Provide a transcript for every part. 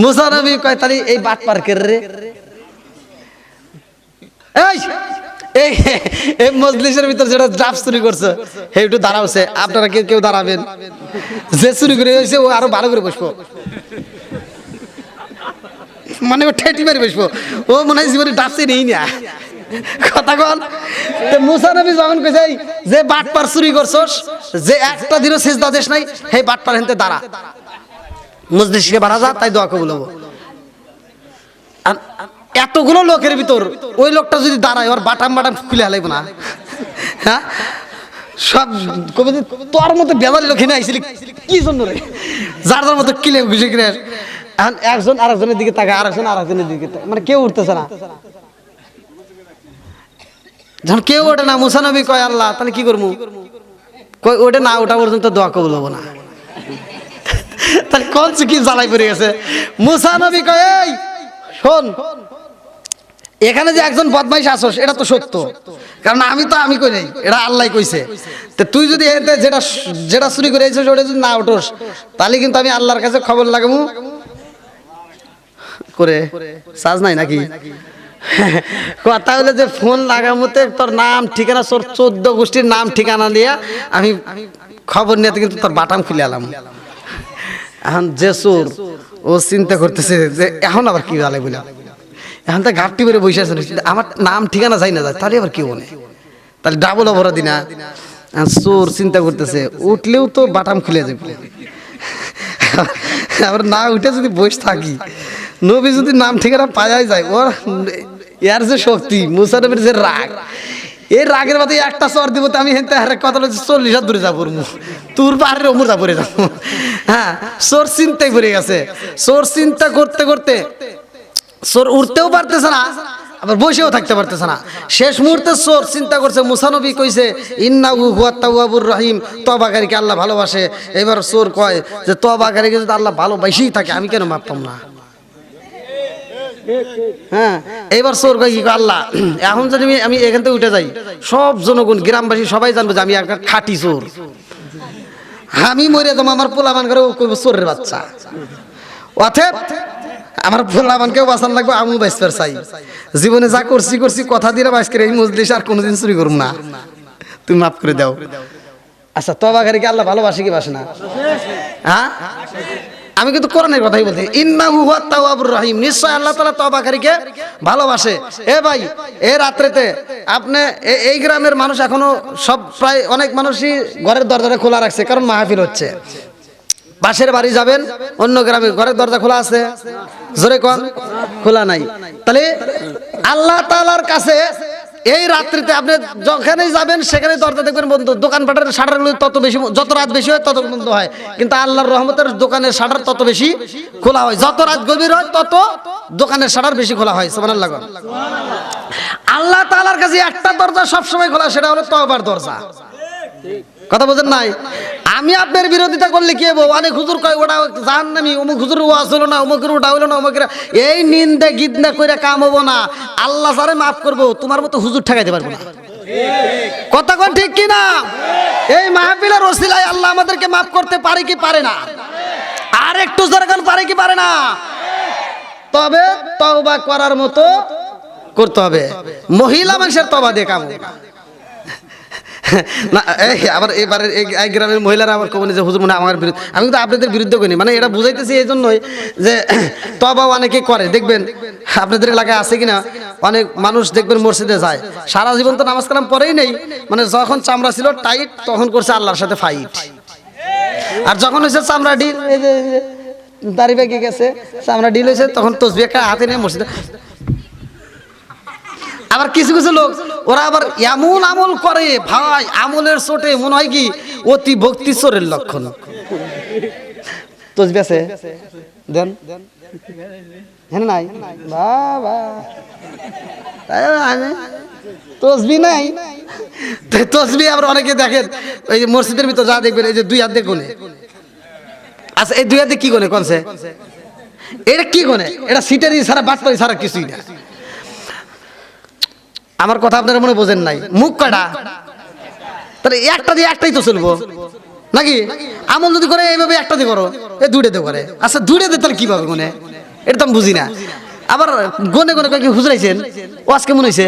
মুসা নবী কয় এই বাট পার্কের রে? এই এই মজলিসের ভিতর যেটা চুরি করছে, হে একটু দাঁড়াওছে, আপনারা কেউ কেউ দাঁড়াবেন। যে চুরি করে হয়েছে, ও আরও ভালো করে বসবো। মানে ও ঠেটি মারি বসবো। ও মনে হয় জীবনে ডাবছে নেই না। কথা তো মুসা নবী যখন কইছে যে বাটপার চুরি করছস, যে একটা দিনও সেজদা দেশ নাই সেই বাটপার হেনতে দাঁড়া। মজলিসকে বাড়া যা তাই দোয়া কবুল হব। এতগুলো লোকের ভিতর ওই লোকটা যদি দাঁড়ায়, ওর বাটাম বাটাম খুলে হালাইব না। হ্যাঁ? সব কবি তোর মতো বেজারি লোক এখানে আইছিলি, কি জন্য রে? যার যার মতো কিলে ঘুষে কিনে এখন একজন আরেকজনের দিকে তাকায়, আরেকজন আরেকজনের দিকে মানে কেউ উঠতেছে না। যখন কেউ ওঠে না, মুসানবী কয়, আল্লাহ, তাহলে কি করব? কই ওঠে না ওটা পর্যন্ত দোয়া কবুল হব না। তাহলে কোন কি জ্বালাই পড়ে গেছে? মুসা নবী কয়, এই, শোন, এখানে যে একজন বদমাইশ আসস এটা তো সত্য। কারণ আমি তো আমি কই নাই, এটা আল্লাহ কইছে। তো তুই যদি এতে যেটা যেটা চুরি করে এসেছিস ওটা যদি না উঠোস তাহলে কিন্তু আমি আল্লাহর কাছে খবর লাগাবো। করে, সাজ নাই নাকি? কথা হলো যে ফোন লাগামোতে তোর নাম, ঠিকানা, তোর চোদ্দ গোষ্ঠীর নাম, ঠিকানা দিয়ে আমি খবর নিয়ে কিন্তু তোর বাটাম খুলে এলাম। এখন যে চোর ও চিন্তা করতেছে যে এখন আবার কি আলাই বলে এখন তো ঘাটটি বেড়ে বসে আছে আমার নাম ঠিকানা যাই না যায়, তাহলে আবার কি বলে তাহলে ডাবল অপরাধ এখন চোর চিন্তা করতেছে, উঠলেও তো বাটাম খুলে যাবে। আবার না উঠে যদি বসে থাকি, নবী যদি নাম ঠিকানা পাওয়াই যায়, ওর ইয়ার যে শক্তি মুসানবীর যে রাগ এই রাগের মধ্যে একটা চর দিব তো আমি হেনতে হারে কথা বলছি, চল্লিশ হাত দূরে যাব তোর পাহাড়ের অমর যাব, রে যাব। হ্যাঁ চোর চিন্তাই পড়ে গেছে। চোর চিন্তা করতে করতে চোর উঠতেও পারতেছে না, আবার বসেও থাকতে পারতেছে না। শেষ মুহূর্তে চোর চিন্তা করছে মুসানবী কইছে ইন্না হুয়া তাওয়াবুর রহিম। তবাকারীকে আল্লাহ ভালোবাসে। এবার চোর কয় যে, তবাকারীকে যদি আল্লাহ ভালোবাসেই থাকে, আমি কেন মাপতাম না? হ্যাঁ এইবার চোর কি আল্লাহ, এখন যদি আমি এখান থেকে উঠে যাই, সব জনগণ, গ্রামবাসী সবাই জানব যে আমি একটা খাঁটি চোর। আমি মরে যাব, আমার পোলাবান করে চোরের বাচ্চা। অথেব আমার পোলাবানকেও বাঁচান লাগবে, আমিও বাইসপার চাই। জীবনে যা করছি করছি, কথা বাইস করে এই মজলিস আর কোনোদিন চুরি করুম না। তুমি মাফ করে দাও। আচ্ছা তবাকারীকে আল্লাহ ভালোবাসে কি বাসে না? হ্যাঁ? আমি কিন্তু কোরআনের কথাই বলছি ইন্নাহু হুয়া তাওয়াবুর রহিম। নিশ্চয় আল্লাহ তাআলা তওবাকারীকে ভালোবাসে। এ ভাই, এ রাত্রেতে আপনি এই গ্রামের মানুষ এখনও সব প্রায় অনেক মানুষই ঘরের দরজাটা খোলা রাখছে, কারণ মাহফিল হচ্ছে। পাশের বাড়ি যাবেন, অন্য গ্রামে ঘরের দরজা খোলা আছে। জোরে কন, খোলা নাই। তাহলে আল্লাহ তাআলার কাছে এই রাত্রিতে আপনি যখনই যাবেন সেখানে দরজা দেখবেন বন্ধ, দোকানপাটের শাটারগুলো তত বেশি, যত রাত বেশি হয় তত বন্ধ হয়। কিন্তু আল্লাহর রহমতের দোকানের শাটার তত বেশি খোলা হয়। যত রাত গভীর হয়, তত দোকানের শাটার বেশি খোলা হয়। সুবহানাল্লাহ গণ। আল্লাহ তাআলার কাছে একটা দরজা সবসময় খোলা, সেটা হলো তওবার দরজা। কথা বোঝেন নাই? আমি আপনার বিরোধিতা করলে কি হব? অনেক হুজুর কয়, ওটা জান নামি অমুক হুজুর ওয়াজ হলো না, অমুকের ওটা হলো না, অমুকের এই নিন্দে গিন্দা কইরা কাম হব না। আল্লাহ সারে মাফ করব, তোমার মতো হুজুর ঠেকাইতে পারব না। কথা কোন ঠিক কি না এই মাহফিলের ওসিলায় আল্লাহ আমাদেরকে মাফ করতে পারে কি পারে না? আর একটু জোরগান পারে কি পারে না? তবে তওবা করার মতো করতে হবে। মহিলা মানুষের তবা দিয়ে কাম না। এই, আবার এবারে এই গ্রামের মহিলারা আমার কমনে যে, হুজুর মানে আমার বিরুদ্ধে আমি কিন্তু আপনাদের বিরুদ্ধে করিনি। মানে এটা বুঝাইতেছি এই জন্যই যে, তবা অনেকে করে। দেখবেন, আপনাদের এলাকায় আছে কিনা? অনেক মানুষ দেখবেন মসজিদে যায়। সারা জীবন তো নামাজ কালাম পরেই নেই। মানে যখন চামড়া ছিল টাইট, তখন করছে আল্লাহর সাথে ফাইট আর যখন হয়েছে চামড়া ডিল এই যে এই যে দাড়ি বেগে গেছে, চামড়া ডিল হয়েছে, তখন তসবি একটা হাতে নিয়ে মসজিদে আবার কিছু কিছু লোক, ওরা আবার এমন আমল করে, ভাই, আমলের চোটে মনে হয় কি অতি ভক্তি চোরের লক্ষণ। তসবি আছে? দেন। হ্যাঁ নাই? বাবা। তসবি নাই? তসবি আবার অনেকে দেখেন, ওই যে মসজিদের ভিতর যা দেখবেন, এই যে দুই হাত দেখুন আচ্ছা এই দুই হাতে কি কোনে কোনছে এটা কি কোনে এটা সিটারি ছাড়া বাটপারি ছাড়া কিছুই না। আমার কথা আপনারা মনে বোঝেন নাই। মুখ কাটা। তাহলে একটা দিয়ে একটাই তো চলবো। নাকি? আমল যদি করে, এইভাবে একটা দিয়ে করো। এ দুইটা দিয়ে করে। আচ্ছা দুইটা দিয়ে তাহলে কি পাবে মনে এটা তো আমি বুঝি না। আবার গনে গনে কয়েক হুজরাইছেন ওয়াজ কেমন হয়েছে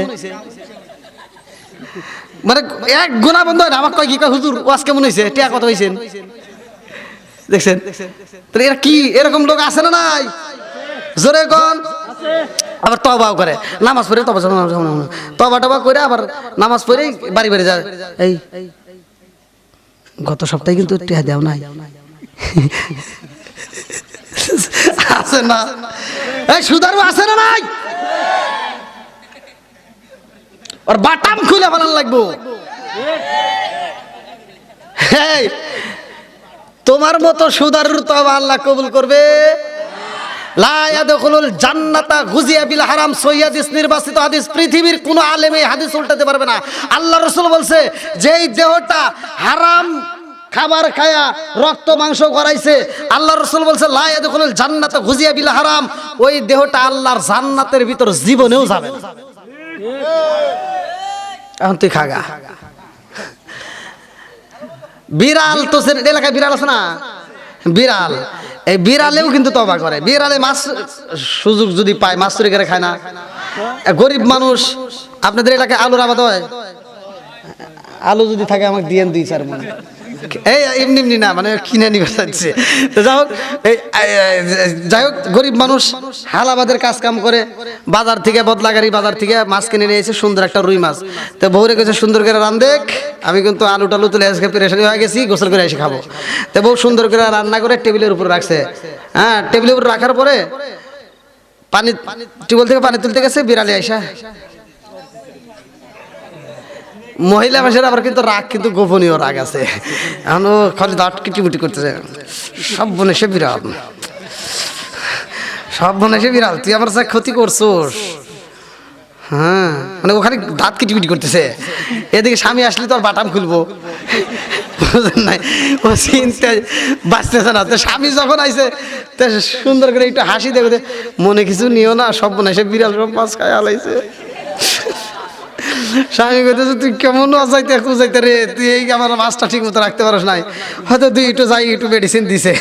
মানে এক গোনা বন্ধ হয় না। আমার কয় কি, কয়, হুজুর, ওয়াজ কেমন হয়েছে টিয়া কথা হয়েছেন দেখছেন? তাহলে এরা কি? এরকম লোক আছে না নাই? জোরে কন। আবার তবাও করে। নামাজ পড়ে তবা তবা টবা করে আবার নামাজ পড়ে বাড়ি বাড়ি যায়। এই, গত সপ্তাহে কিন্তু টিয়া দেও নাই। আছে না? এই, সুদারু আছে না নাই? আর বাটাম খুলে বানান লাগবো। তোমার মতো সুদারুর তো আল্লাহ কবুল করবে। জান্নাতা হারাম নির্বাচিত হাদিস, পৃথিবীর কোন হাদিস পারবে না। আল্লাহ রাসূল বলছে, যেই দেহটা হারাম খাবার খায়া রক্ত মাংস আল্লাহ বলছে হারাম, ওই দেহটা আল্লাহর জান্নাতের ভিতর জীবনেও যাবে বিড়াল তো এলাকায় বিড়াল আছে না? বিড়াল। এই বিড়ালেও কিন্তু তবা করে। বিড়ালে মাছ সুযোগ যদি পায়, মাছ চুরি করে খায় না। গরিব মানুষ, আপনাদের এটাকে আলুর আবাদ হয়? আলু যদি থাকে, আমাকে দিয়ে দুই, চার মনে। এই এমনি এমনি না মানে কিনে নিবে যাই হোক যাই হোক, গরিব মানুষ হালাবাদের কাজ কাম করে, বাজার থেকে বদলাগাড়ি বাজার থেকে মাছ কিনে নিয়ে এসে সুন্দর একটা রুই মাছ। তো বউরে কাছে সুন্দর করে রান দেখ, আমি কিন্তু আলু টালু তুলে আজকে পেরেশানি হয়ে গেছি, গোসল করে এসে খাব। তো বউ সুন্দর করে রান্না করে টেবিলের উপর রাখছে। হ্যাঁ টেবিলের উপর রাখার পরে পানি, টিউবওয়েল থেকে পানি তুলতে গেছে, বিড়ালে আইসা। মহিলা মানুষের আবার কিন্তু রাগ, কিন্তু গোপনীয় রাগ আছে। এখন খালি দাঁত কিটিমুটি করতেছে। সব বনে সে বিড়াল। সব বনে সে বিড়াল। তুই আমার সাথে ক্ষতি করছোস। হ্যাঁ মানে ওখানে দাঁত কিটিমিটি করতেছে। এদিকে স্বামী আসলে তোর বাটাম খুলবো। ও চিনতে বাঁচতেছে না। তো স্বামী যখন আইছে, তো সুন্দর করে একটু হাসি দেখে মনে কিছু নিও না, সব মনে সে বিড়াল সব মাছ খায় আলাইছে। স্বামী কইতেছে, তুই কেমন যাইতে খুঁজাইতে রে? তুই এই আমার মাছটা ঠিক মতো রাখতে পারস নাই। হয়তো তুই একটু যাই, একটু মেডিসিন দিছে।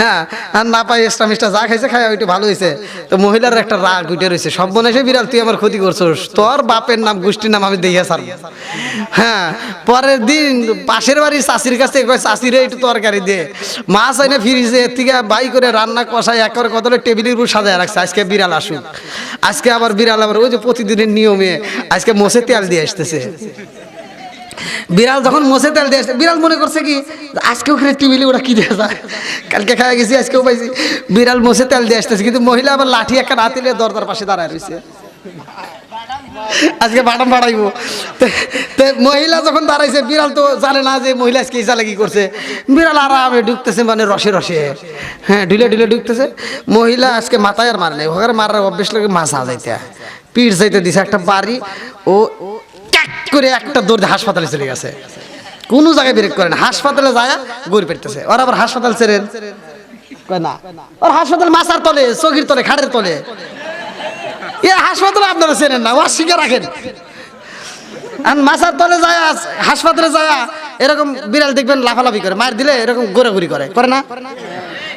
হ্যাঁ আর না পাই এক্সট্রা মিস্টা যা খাইছে খাই একটু ভালো হয়েছে তো মহিলার একটা রাগ উঠে রয়েছে সব মনে এসে বিড়াল, তুই আমার ক্ষতি করছোস। তোর বাপের নাম, গোষ্ঠীর নাম আমি দিয়ে সার হ্যাঁ পরের দিন পাশের বাড়ির চাষির কাছে কয় চাষিরে একটু তরকারি দে। মাছ এনে ফিরিছে এর থেকে বাই করে রান্না কষাই একর কদলে টেবিলের উপর সাজায় রাখছে। আজকে বিড়াল আসুক। আজকে আবার বিড়াল আবার, ওই যে প্রতিদিনের নিয়মে, আজকে মোষে তেল দিয়ে আসতেছে। বিড়াল যখন মোষে তেল দিয়ে আসছে বিড়াল মনে করছে কি, আজকেও ওখানে টিবিলে ওরা কি দিয়ে যায়? কালকে খাওয়া গেছি, আজকেও পাইছি। বিড়াল মোষে তেল দিয়ে আসতেছে, কিন্তু মহিলা আবার লাঠি একটা রাতিলে দরদার পাশে দাঁড়ায় রয়েছে আজকে বাটাম তে মহিলা যখন দাঁড়াইছে, বিড়াল তো জানে না যে মহিলা আজকে ইসালে কি করছে। বিড়াল আরামে ঢুকতেছে মানে রসে রসে। হ্যাঁ ঢুলে ঢুলে ঢুকতেছে। মহিলা আজকে মাথায় আর মারে ওখানে মারার অভ্যেস লাগে মাছ যাইতে। পিঠ যাইতে দিছে একটা বাড়ি, ও করে একটা দৌড় হাসপাতালে চলে গেছে। কোনো জায়গায় ব্রেক করে না। হাসপাতালে যায় গড়ি পেটতেছে। ওর আবার হাসপাতাল ছেড়েন না? ওর হাসপাতাল মাছার তলে, চকির তলে, খাটের তলে। এ হাসপাতালে আপনারা চেনেন না ওয়া শিখে রাখেন। আর মাছার তলে যায়, হাসপাতালে যায়, এরকম বিড়াল দেখবেন লাফালাফি করে মার দিলে এরকম ঘোরাঘুরি করে করে না?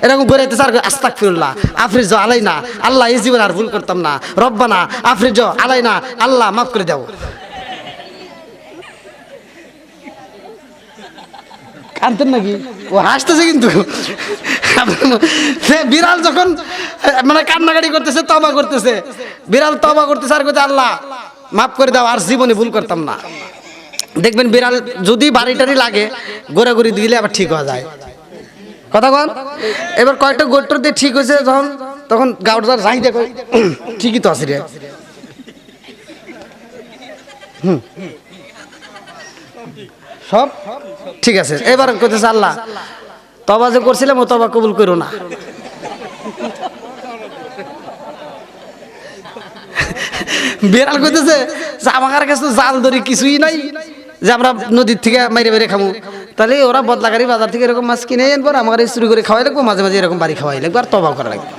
এরকম ঘুরাইতে স্যার আস্তাক ফিরুল্লাহ আফ্রিজ আলাই না আল্লাহ এই জীবন আর ভুল করতাম না, রব্বানা, আফ্রিজ আলাই না আল্লাহ মাফ করে দাও। কানতেন নাকি? ও হাসতেছে কিন্তু। সে বিড়াল যখন মানে কান্নাকাটি করতেছে তবা করতেছে। বিড়াল তবা করতেছে, আর করতে আল্লাহ, মাফ করে দাও, আর জীবনে ভুল করতাম না। দেখবেন বিড়াল যদি বাড়ি টাড়ি লাগে ঘোরাঘুরি দিলে আবার ঠিক হওয়া যায়। কথা কন এবার কয়েকটা গোটর দিয়ে ঠিক হয়েছে যখন, তখন গাউটার যাই দেখো। ঠিকই তো আছে রে। হুম। সব? ঠিক আছে, এবার করতেছে আল্লাহ তবা যে করছিলাম ও তবা কবুল করো না। বিড়াল কইতেছে যে আমার কাছে তো জাল ধরি কিছুই নাই, যে আমরা নদীর থেকে মেরে মেরে খামু। তাহলে ওরা বদলাগাড়ি বাজার থেকে এরকম মাছ কিনে আর আমার শুরু করে খাওয়াই লাগবো, মাঝে মাঝে এরকম বাড়ি খাওয়াই লাগবো, আর তবা করা লাগবে।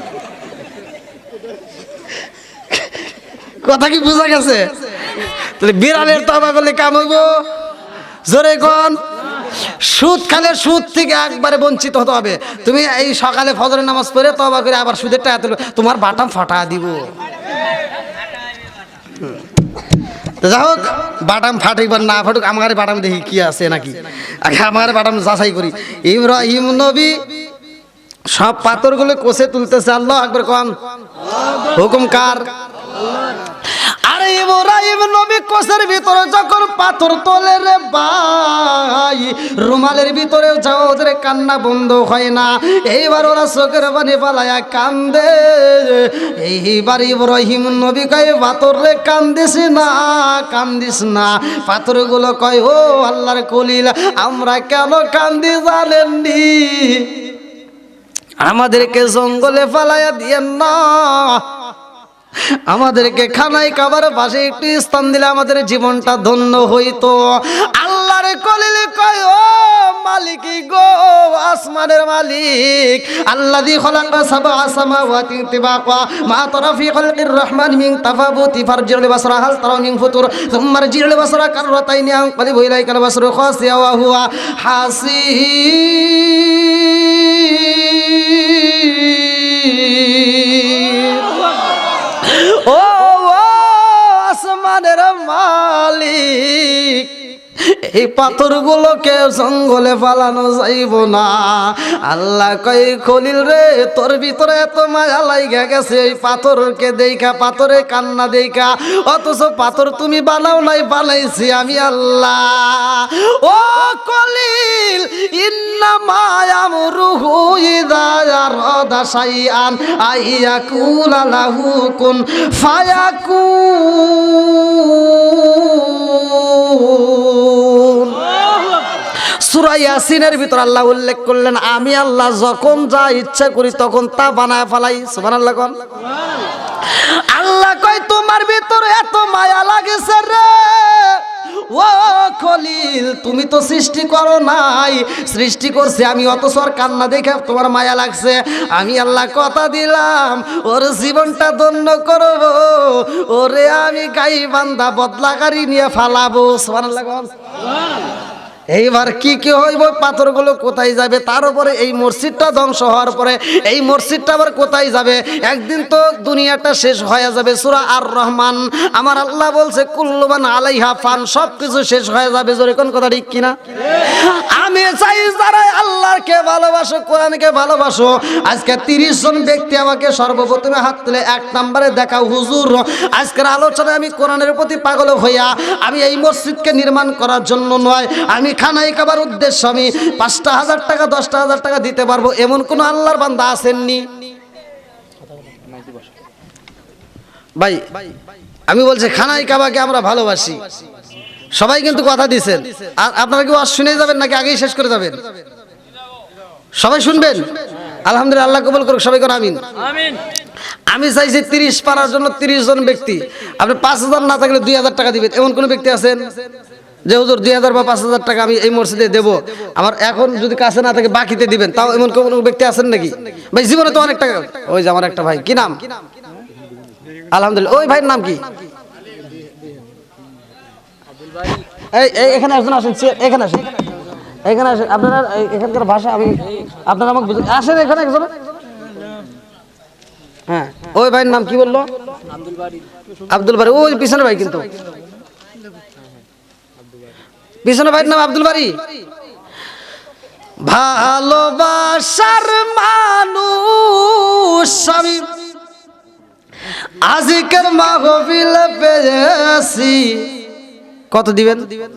কথা কি বোঝা গেছে? তাহলে বিড়ালের তবা করলে কাম হইব? জোরে কন। সুদ খালে সুদ থেকে একবারে বঞ্চিত হতে হবে। তুমি এই সকালে ফজরের নামাজ পড়ে তবা করে আবার সুদের টাকা তুলো তোমার বাটাম ফাটা দিব। যাই হোক, বাটাম ফাটুক বা না ফাটুক, আমার বাটাম দেখি কি আছে নাকি। আগে আমার বাটাম যাচাই করি। ইব্রাহিম নবী সব পাথরগুলো কষে তুলতেছে। আল্লাহ একবার কন। হুকুম কার? ইব্রাহিম নবী কোষের ভিতরে যখন পাথর তোলে রে ভাই, রুমালের ভিতরে যাও ওদের কান্না বন্ধ হয় না। এইবার ওরা চোখের পানি পালায়া কান্দে। এইবার ইব্রাহিম নবী কয়, পাথর রে, কান্দিস না কান্দিস না। পাথরগুলো কয়, ও আল্লাহর কলিল আমরা কেন কান্দি জানেননি? আমাদেরকে জঙ্গলে ফালাইয়া দিয়েন না। আমাদেরকে খানায় খাবার পাশে একটু স্থান দিলে আমাদের জীবনটা ধন্য হইতো। আল্লাহর কলিলে কয় ও মালিক গো আসমানের মালিক আল্লাহ দি খলাকা সাবা আসামা ওয়াতি তিবাকা মা তারা ফি খালকির রহমান মিন তাফাবুতি ফারজিল বাসরা হাল তারা মিন ফুতুর সুম্মা রজিল বাসরা কাররাতাইনি আন কলিবু ইলাইকাল বাসরু খাসিয়া ওয়া হুয়া হাসিব এই পাথরগুলোকে জঙ্গলে ফালানো যাইব না। আল্লাহ কই খলিল রে, তোর ভিতরে এত মায়া লাইগা গেছে। এই পাথরকে দেখা, পাথরে কান্না দেখা। অথচ পাথর তুমি বানাও নাই, বানাইছি আমি আল্লাহ। ও কলিল ইন্না মায়ামরুহু ইদা ইয়ারাদা শাইআন আইয়াকুলা লাহু কুন ফায়াকুন। সূরা ইয়াসিনের ভিতর আল্লাহ উল্লেখ করলেন, আমি আল্লাহ যখন যা ইচ্ছা করি তখন তা বানায় ফেলাই। সুবহানাল্লাহ কোন। আল্লাহ কয়, তোমার ভিতরে এত মায়া লাগেছে রে। ও খলিল, তুমি তো সৃষ্টি করো নাই। সৃষ্টি করছে আমি অতসর কান্না দেখে তোমার মায়া লাগছে। আমি আল্লাহ কথা দিলাম, ওর জীবনটা ধন্য করব। ওরে আমি গাই বান্দা বদলাকারী নিয়ে ফালাবো। কোন। এইবার কি কি হইব? পাথরগুলো কোথায় যাবে? তার উপরে এই মসজিদটা ধ্বংস হওয়ার পরে এই মসজিদটা আবার কোথায় যাবে? একদিন তো দুনিয়াটা শেষ হয়ে যাবে। সুরা আর রহমান আমার আল্লাহ বলছে, কুল্লুবান আলাইহা ফান সব কিছু শেষ হয়ে যাবে। জোরে কোন কথা ঠিক কিনা? আমি চাই যারা আল্লাহকে ভালোবাসো, কোরআনকে ভালোবাসো। আজকে তিরিশ জন ব্যক্তি আমাকে সর্বপ্রথমে হাত তুলে এক নম্বরে দেখাও, হুজুর, আজকের আলোচনায় আমি কোরআনের প্রতি পাগল হইয়া আমি এই মসজিদকে নির্মাণ করার জন্য নয়, আমি খানাই খাবার উদ্দেশ্য আমি পাঁচটা হাজার টাকা, দশটা হাজার টাকা দিতে পারব, এমন কোনো আল্লাহর বান্দা আসেননি ভাই, আমি বলছি খানাই কাবাকে আমরা ভালোবাসি। সবাই কিন্তু কথা দিছেন আর আপনারা কি শুনে যাবেন নাকি আগেই শেষ করে যাবেন? সবাই শুনবেন? আলহামদুলিল্লাহ আল্লাহ কবুল করুক সবাই করে আমিন। আমি চাইছি তিরিশ পারার জন্য তিরিশ জন ব্যক্তি। আপনি পাঁচ হাজার না থাকলে দুই হাজার টাকা দিবেন। এমন কোনো ব্যক্তি আছেন? যে হুজুর দুই হাজার বা পাঁচ হাজার টাকা আমি এই মসজিদে দেবো। আমার এখন যদি কাছে না থাকে বাকিতে দিবেন। তাও এমন কোনো ব্যক্তি আছেন নাকি? ভাই জীবনে তো অনেক টাকা। ওই যে আমার একটা ভাই। কি নাম? আলহামদুলিল্লাহ। ওই ভাইয়ের নাম কি? এই এখানে আসুন আসুন এখানে আসুন। এখানে আসেন, আপনারা এখানকার ভাষা আমি আপনারা আমাকে আসেন এখানে একজন। হ্যাঁ ওই ভাইয়ের নাম কি বলল? আব্দুল বাড়ি ওই পিছনে ভাই কিন্তু। পিছনে ভাইয়ের নাম আব্দুল বাড়ি ভালোবাসার মানুষ আমি। আজিকের মাহফিল পেয়েছি। কত দিবেন দিবেন?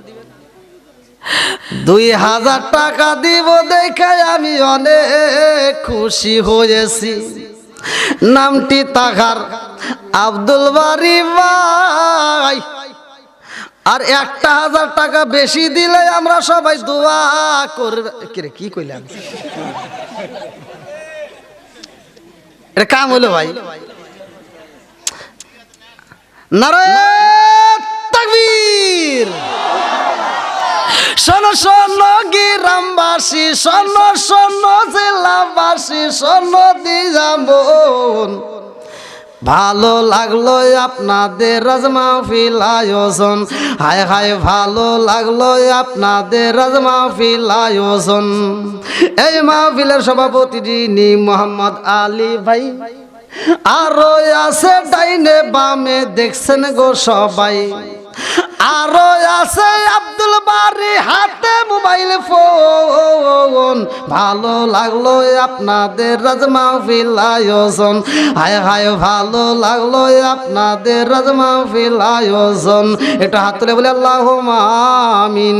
দুই হাজার টাকা দিব দেখে আমি অনেক খুশি হয়েছি। নামটি তাহার আব্দুল বাড়ি ভাই। আর একটা হাজার টাকা বেশি দিলে আমরা সবাই দোয়া করবে। কিরে কি কইলাম কাম হলো ভাই। নারায়ণ তাকবীর। শোনো শোনো, গ্রামবাসী, শোনো শোনো, জেলাবাসী, শোনো দিজামন ভালো লাগল আপনাদের রাজমা আয়োজন হায় হায়, ভালো লাগল আপনাদের রাজমা আয়োজন এই মাহফিলের সভাপতি যিনি মোহাম্মদ আলী ভাই, আরও আছে ডাইনে বামে, দেখছেন গো সবাই। আরও হাতে মোবাইল ফোন, ভালো লাগল আপনাদের রাজমা ফিল আয়োজন। হায় হায়, ভালো লাগল আপনাদের রাজমা ফিল আয়োজন। এটা হাত তুলে বলে আল্লাহ আমিন।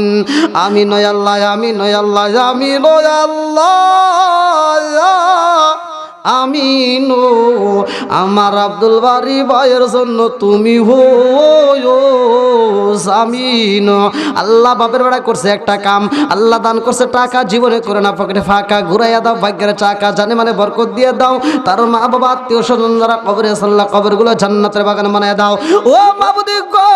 আমি নয় আল্লাহ আমি নয় আল্লাহ আমি নয় আল্লাহ। আমিনো, আমার আব্দুল বাড়ি ভাইয়ের জন্য তুমি হো আমিন আল্লাহ বাপের বেড়া করছে একটা কাম, আল্লাহ দান করছে টাকা, জীবনে করে না পকেটে ফাঁকা, ঘুরাইয়া দাও, ভাগ্যের টাকা জানে মানে বরকত দিয়ে দাও। তার মা বাবা আত্মীয় স্বজন যারা কবরে সাল্লাহ কবরগুলো জান্নাতের বাগান বানায় দাও। ও মাবুদি গো,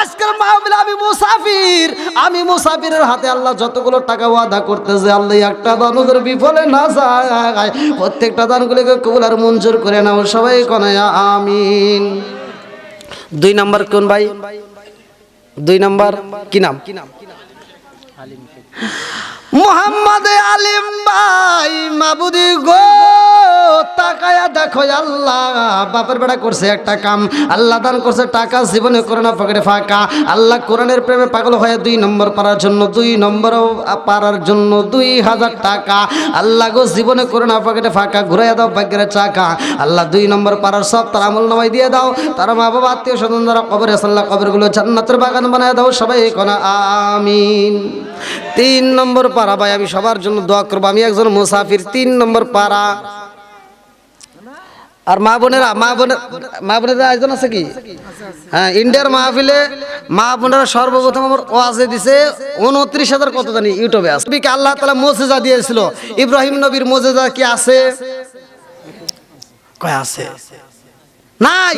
আজকের মাহবিল আমি মুসাফির, আমি মুসাফিরের হাতে আল্লাহ যতগুলো টাকা ওয়াদা করতেছে, আল্লাহ একটা দানুদের বিফলে না যায়। প্রত্যেকটা দানগুলিকে কবুল আর মঞ্জুর করে নাও। সবাই কনায়া আমিন। দুই নাম্বার কোন ভাই? দুই নাম্বার কি নাম? মোহাম্মদ আলিম ভাই, মাবুদি গো, তাকায়া দেখো আল্লাহ। বাপের বেড়া করছে একটা কাম, আল্লাহ দান করছে টাকা, জীবনে করে না পকেটে ফাঁকা। আল্লাহ কোরআনের প্রেমে পাগল হয়ে দুই নম্বর পারার জন্য, দুই নম্বর পারার জন্য দুই হাজার টাকা। আল্লাহ গো, জীবনে করে না পকেটে ফাঁকা, ঘুরাইয়া দাও ভাগ্যের চাকা। আল্লাহ দুই নম্বর পারার সব তার আমল নামাই দিয়ে দাও। তার মা বাবা আত্মীয় স্বজন যারা কবরে সাল্লাহ কবরগুলো জান্নাতের বাগান বানায় দাও, সবাই কোনা, আমিন। তিন নম্বর পাড়া ভাই, আমি সবার জন্য দোয়া করব। আমি একজন মুসাফির, তিন নম্বর পাড়া। আর মা বোনেরা, মা বোনের মা বোনেরা আয়োজন আছে কি? হ্যাঁ ইন্ডিয়ার মাহফিলে মা বোনেরা সর্বপ্রথম আমার ওয়াজে দিছে, উনত্রিশ হাজার কত জানি ইউটিউবে আছে। আল্লাহ তালা মোজেজা দিয়েছিল। ইব্রাহিম নবীর মোজেজা কি আছে? কয় আছে? নাই!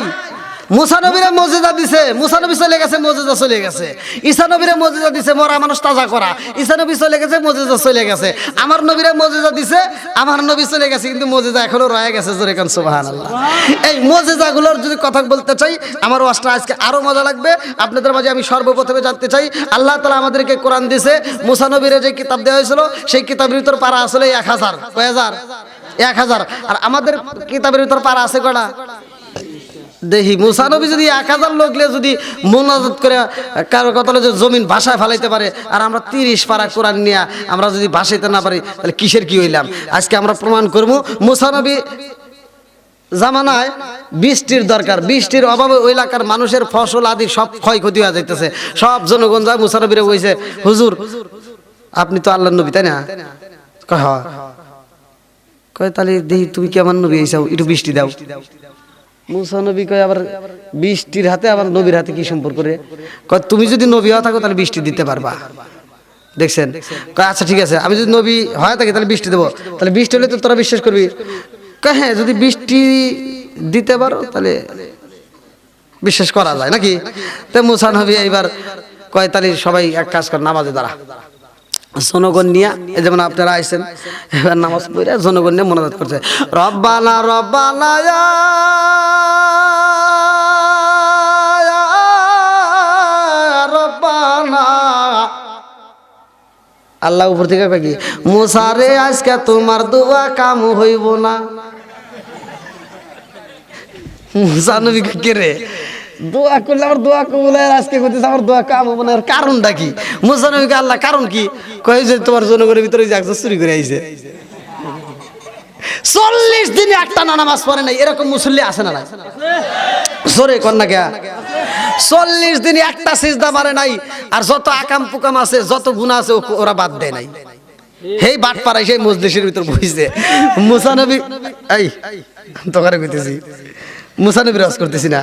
মুসা নবীরে মজেদা দিছে, মুসা নবী চলে গেছে, মজেদা চলে গেছে। ঈসা নবীরে মজেদা দিছে, মরা মানুষ তাজা করা। ঈসা নবী চলে গেছে, মজেদা চলে গেছে। আমার নবীরে মজেদা দিছে, আমার নবী চলে গেছে, কিন্তু মজেদা এখনও রয়ে গেছে, জোরে কান সুবহানাল্লাহ। এই মজেদাগুলোর যদি কথা বলতে চাই, আমার ওয়াজটা আজকে আরও মজা লাগবে। আপনাদের মাঝে আমি সর্বপ্রথমে জানতে চাই, আল্লাহ তালা আমাদেরকে কোরআন দিছে, মুসা নবীরে যে কিতাব দেওয়া হয়েছিল, সেই কিতাবের ভিতর পারা আসলে এক হাজার। কয় হাজার? এক হাজার। আর আমাদের কিতাবের ভিতর পারা আছে কটা দেখি মুসানবী যদি এক হাজার লোকলে যদি মোনাজত করে কারও কথা যে জমিন ভাষায় ফালাইতে পারে, আর আমরা তিরিশ পারা কোরআন নিয়ে আমরা যদি ভাসাইতে না পারি, তাহলে কিসের কি হইলাম? আজকে আমরা প্রমাণ করব মুসানবী জামানায় বৃষ্টির দরকার, বৃষ্টির অভাবে ওই এলাকার মানুষের ফসল, আদি সব ক্ষয়ক্ষতি হয়ে যাইতেছে। সব জনগণ যায় মুসানবীরে বইছে হুজুর, আপনি তো আল্লাহ নবী, তাই না? কয়, হয়। তাহলে দেখি তুমি কেমন নবী এইসাও একটু বৃষ্টি দাও। মুসা নবী কয় আবার বৃষ্টির হাতে আবার নবীর হাতে কি সম্পর্ক রে? কয়, তুমি যদি নবী হওয়া থাকো তাহলে বৃষ্টি দিতে পারবা। দেখছেন? আচ্ছা ঠিক আছে, আমি যদি নবী হয় থাকি তাহলে বৃষ্টি দেবো। তাহলে বৃষ্টি হলে তো তোরা বিশ্বাস করবি। হ্যাঁ যদি বৃষ্টি দিতে পারো তাহলে বিশ্বাস করা যায়, নাকি? তো মুসা নবী এইবার কয়, তাহলে সবাই এক কাজ কর, নামাজে দাঁড়া। জনগণ নিয়ে যেমন আপনারা আইসেন এবার নামাজ পড়ে জনগণ নিয়ে মনোজাত করছে। রব্বানা রব্বানা আল্লাহ উপর থেকে কয় কি মুসারে আজকে তোমার দোয়া কাম হইব না। মুসা নবী কে রে? দোয়া করলে আমার দোয়া কবুল আজকে করতেছে আমার দোয়া কাম হব না। কারণটা কি? মুসা নবী কয়, আল্লাহ কারণ কি? কয় যে তোমার জনগণের ভিতরে যে একজন চুরি করে আইছে। চল্লিশ দিনে একটা না নামাজ পড়ে নাই এরকম মুসল্লি আছে না সরে কন্যা কে চল্লিশ দিনে একটা সিজদা মারে নাই আর যত আকাম পুকাম আছে যত গুণা আছে ওরা বাদ দেয় নাই। হেই বাট পাড়াই সেই মজলিসের ভিতর বসেছে মুসানবী এই তোকারে কইতেছি মুসানবী রস করতেছি না।